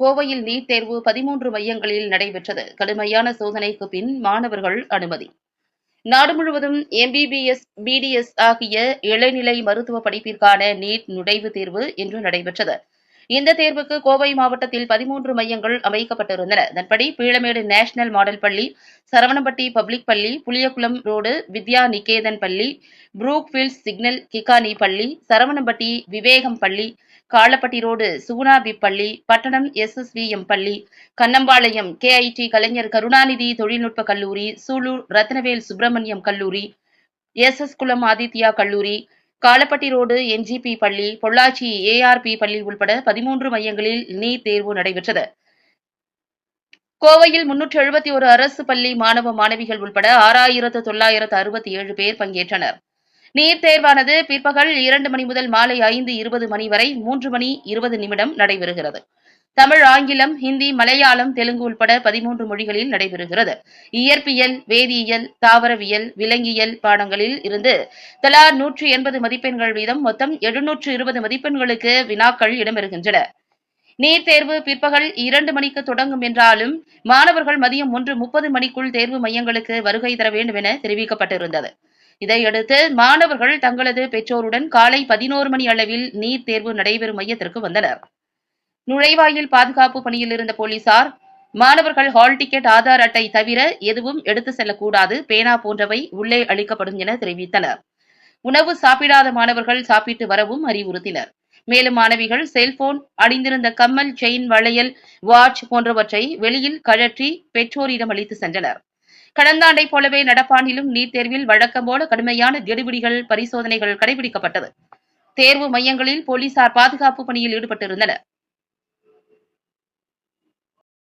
கோவையில் நீட் தேர்வு பதிமூன்று மையங்களில் நடைபெற்றது. கடுமையான சோதனைக்கு பின் மாணவர்கள் அனுமதி. நாடு முழுவதும் எம்பிபிஎஸ் பிடிஎஸ் ஆகிய இளநிலை மருத்துவ படிப்பிற்கான நீட் நுழைவுத் தேர்வு இன்று நடைபெற்றது. இந்த தேர்வுக்கு கோவை மாவட்டத்தில் பதிமூன்று மையங்கள் அமைக்கப்பட்டிருந்தன. அதன்படி பீளமேடு நேஷனல் மாடல் பள்ளி சரவணம்பட்டி பப்ளிக் பள்ளி புளியகுளம் ரோடு வித்யா நிகேதன் பள்ளி புரூக்ஃபீல்ட்ஸ் சிக்னல் கிகானி பள்ளி சரவணம்பட்டி விவேகம் பள்ளி காலப்பட்டி ரோடு சுகுணாபி பள்ளி பட்டணம் எஸ்எஸ்விஎம் பள்ளி கண்ணம்பாளையம் கேஐடி கலைஞர் கருணாநிதி தொழில்நுட்ப கல்லூரி சூலூர் ரத்னவேல் சுப்பிரமணியம் கல்லூரி எஸ் எஸ் குளம் ஆதித்யா கல்லூரி காலப்பட்டி ரோடு என்ஜிபி பள்ளி பொள்ளாச்சி ஏஆர்பி பள்ளி உள்பட பதிமூன்று மையங்களில் நீட் தேர்வு நடைபெற்றது. கோவையில் முன்னூற்று எழுபத்தி ஒரு அரசு பள்ளி மாணவ மாணவிகள் உள்பட ஆறாயிரத்து தொள்ளாயிரத்து அறுபத்தி ஏழு பேர் பங்கேற்றனர். நீட் தேர்வானது பிற்பகல் இரண்டு மணி முதல் மாலை ஐந்து இருபது மணி வரை மூன்று மணி இருபது நிமிடம் நடைபெறுகிறது. தமிழ் ஆங்கிலம் ஹிந்தி மலையாளம் தெலுங்கு உள்பட பதிமூன்று மொழிகளில் நடைபெறுகிறது. இயற்பியல் வேதியியல் தாவரவியல் விலங்கியல் பாடங்களில் இருந்து தலா நூற்றி எண்பது மதிப்பெண்கள் வீதம் மொத்தம் எழுநூற்று இருபது மதிப்பெண்களுக்கு வினாக்கள் இடம்பெறுகின்றன. நீட் தேர்வு பிற்பகல் இரண்டு மணிக்கு தொடங்கும் என்றாலும் மாணவர்கள் மதியம் ஒன்று முப்பது மணிக்குள் தேர்வு மையங்களுக்கு வருகை தர வேண்டும் என தெரிவிக்கப்பட்டிருந்தது. இதையடுத்து மாணவர்கள் தங்களது பெற்றோருடன் காலை பதினோரு மணி அளவில் நீட் தேர்வு நடைபெறும் மையத்திற்கு வந்தனர். நுழைவாயில் பாதுகாப்பு பணியில் இருந்த போலீசார் மாணவர்கள் ஹால் டிக்கெட் ஆதார் அட்டை தவிர எதுவும் எடுத்து செல்லக்கூடாது பேனா போன்றவை உள்ளே அளிக்கப்படும் என தெரிவித்தனர். உணவு சாப்பிடாத மாணவர்கள் சாப்பிட்டு வரவும் அறிவுறுத்தினர். மேலும் மாணவிகள் செல்போன் அணிந்திருந்த கம்மல் செயின் வளையல் வாட்ச் போன்றவற்றை வெளியில் கழற்றி பெற்றோரிடம் அளித்து சென்றனர். கடந்த ஆண்டைப் போலவே நடப்பாண்டிலும் நீட் தேர்வில் வழக்கம் போல கடுமையான கெடுபிடிகள் பரிசோதனைகள் கடைபிடிக்கப்பட்டது. தேர்வு மையங்களில் போலீசார் பாதுகாப்பு பணியில் ஈடுபட்டிருந்தனர்.